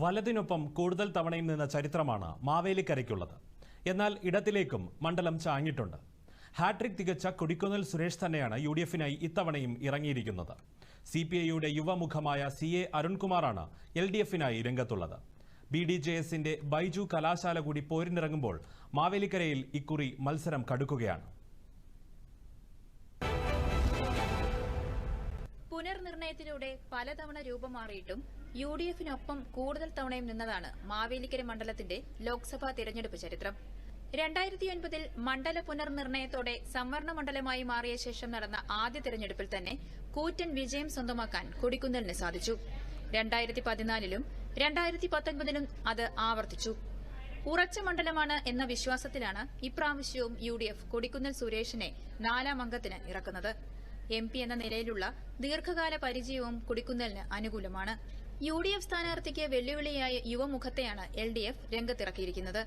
വലതിനൊപ്പം കൂടുതൽ തവണയും നിന്ന ചരിത്രമാണ് മാവേലിക്കരയ്ക്കുള്ളത്. എന്നാൽ ഇടത്തിലേക്കും മണ്ഡലം ചാഞ്ഞിട്ടുണ്ട്. ഹാട്രിക് തികച്ച കൊടിക്കുന്നിൽ സുരേഷ് തന്നെയാണ് യു ഡി എഫിനായി ഇത്തവണയും ഇറങ്ങിയിരിക്കുന്നത്. സി പി ഐയുടെ യുവമുഖമായ സി എ അരുൺകുമാറാണ് എൽ ഡി എഫിനായി രംഗത്തുള്ളത്. ബി ഡി ജെ എസിന്റെ ബൈജു കലാശാല കൂടി പോരിനിറങ്ങുമ്പോൾ മാവേലിക്കരയിൽ ഇക്കുറി മത്സരം കടുക്കുകയാണ്. പുനർനിർണയത്തിലൂടെ പലതവണ രൂപം മാറിയിട്ടും യു ഡി എഫിനൊപ്പം കൂടുതൽ തവണയും നിന്നതാണ് മാവേലിക്കര മണ്ഡലത്തിന്റെ ലോക്സഭാ തിരഞ്ഞെടുപ്പ് ചരിത്രം. രണ്ടായിരത്തി ഒൻപതിൽ മണ്ഡല പുനർനിർണയത്തോടെ സംവരണ മണ്ഡലമായി മാറിയ ശേഷം നടന്ന ആദ്യ തിരഞ്ഞെടുപ്പിൽ തന്നെ കൂറ്റൻ വിജയം സ്വന്തമാക്കാൻ കൊടിക്കുന്നിലിന് സാധിച്ചു. രണ്ടായിരത്തി പതിനാലിലും രണ്ടായിരത്തി പത്തൊൻപതിലും അത് ആവർത്തിച്ചു. ഉറച്ച മണ്ഡലമാണ് എന്ന വിശ്വാസത്തിലാണ് ഇപ്രാവശ്യവും യു ഡി എഫ് കൊടിക്കുന്നിൽ സുരേഷിനെ നാലാം അംഗത്തിന് ഇറക്കുന്നത്. എം പി എന്ന നിലയിലുള്ള ദീർഘകാല പരിചയവും കൊടിക്കുന്നിലിന് അനുകൂലമാണ്. യു ഡി എഫ് സ്ഥാനാർത്ഥിക്ക് വെല്ലുവിളിയായ യുവമുഖത്തെയാണ് എൽ ഡി എഫ് രംഗത്തിറക്കിയിരിക്കുന്നത്.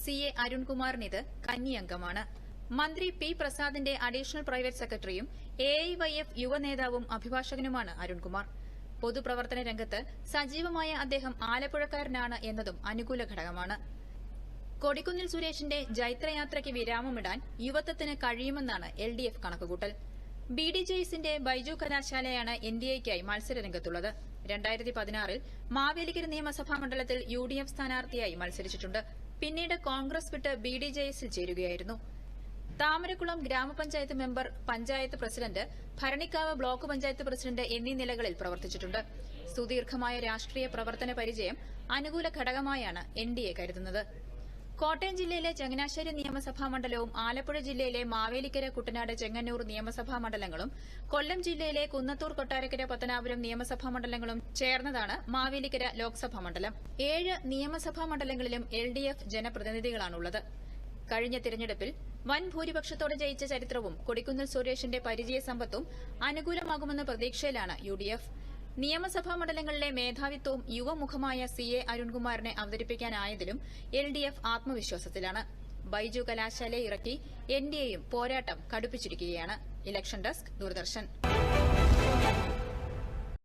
സി എ അരുൺകുമാറിനിത് കന്നിയംഗമാണ്. മന്ത്രി പി പ്രസാദിന്റെ അഡീഷണൽ പ്രൈവറ്റ് സെക്രട്ടറിയും എ ഐ വൈ എഫ് യുവനേതാവും അഭിഭാഷകനുമാണ് അരുൺകുമാർ. പൊതുപ്രവർത്തന രംഗത്ത് സജീവമായ അദ്ദേഹം ആലപ്പുഴക്കാരനാണ് എന്നതും അനുകൂല ഘടകമാണ്. കൊടിക്കുന്നിൽ സുരേഷിന്റെ ജൈത്രയാത്രയ്ക്ക് വിരാമമിടാൻ യുവത്വത്തിന് കഴിയുമെന്നാണ് എൽ ഡി എഫ് കണക്കുകൂട്ടൽ. ബി ഡി ജെ എസിന്റെ ബൈജു കലാശാലയാണ് എൻ ഡി എക്കായി മത്സരരംഗത്തുള്ളത്. രണ്ടായിരത്തി പതിനാറിൽ മാവേലിക്കര നിയമസഭാ മണ്ഡലത്തിൽ യു ഡി എഫ് സ്ഥാനാർത്ഥിയായി മത്സരിച്ചിട്ടുണ്ട്. പിന്നീട് കോൺഗ്രസ് വിട്ട് ബി ഡി ജെ എസിൽ ചേരുകയായിരുന്നു. താമരക്കുളം ഗ്രാമപഞ്ചായത്ത് member panchayat president Bharanikkavu block panchayat president എന്നീ നിലകളിൽ പ്രവർത്തിച്ചിട്ടുണ്ട്. സുദീർഘമായ രാഷ്ട്രീയ പ്രവർത്തന പരിചയം അനുകൂല ഘടകമായാണ് എൻ ഡി എ കരുതുന്നത്. കോട്ടയം ജില്ലയിലെ ചങ്ങനാശ്ശേരി നിയമസഭാ മണ്ഡലവും ആലപ്പുഴ ജില്ലയിലെ മാവേലിക്കര കുട്ടനാട് ചെങ്ങന്നൂർ നിയമസഭാ മണ്ഡലങ്ങളും കൊല്ലം ജില്ലയിലെ കുന്നത്തൂർ കൊട്ടാരക്കര പത്തനാപുരം നിയമസഭാ മണ്ഡലങ്ങളും ചേർന്നതാണ് മാവേലിക്കര ലോക്സഭാ മണ്ഡലം. ഏഴ് നിയമസഭാ മണ്ഡലങ്ങളിലും എൽ ഡി എഫ് ജനപ്രതിനിധികളാണുള്ളത്. കഴിഞ്ഞ തിരഞ്ഞെടുപ്പിൽ വൻ ഭൂരിപക്ഷത്തോടെ ജയിച്ച ചരിത്രവും കൊടിക്കുന്നിൽ സുരേഷിന്റെ പരിചയ സമ്പത്തും അനുകൂലമാകുമെന്ന പ്രതീക്ഷയിലാണ് യു നിയമസഭാ മണ്ഡലങ്ങളിലെ മേധാവിത്വവും യുവമുഖമായ സി എ അരുൺകുമാറിനെ അവതരിപ്പിക്കാനായതിലും എൽ ഡി എഫ് ആത്മവിശ്വാസത്തിലാണ്. ബൈജു കലാശാലയെ ഇറക്കി എൻ ഡി എയും പോരാട്ടം കടുപ്പിച്ചിരിക്കുകയാണ്. Election desk Doordarshan.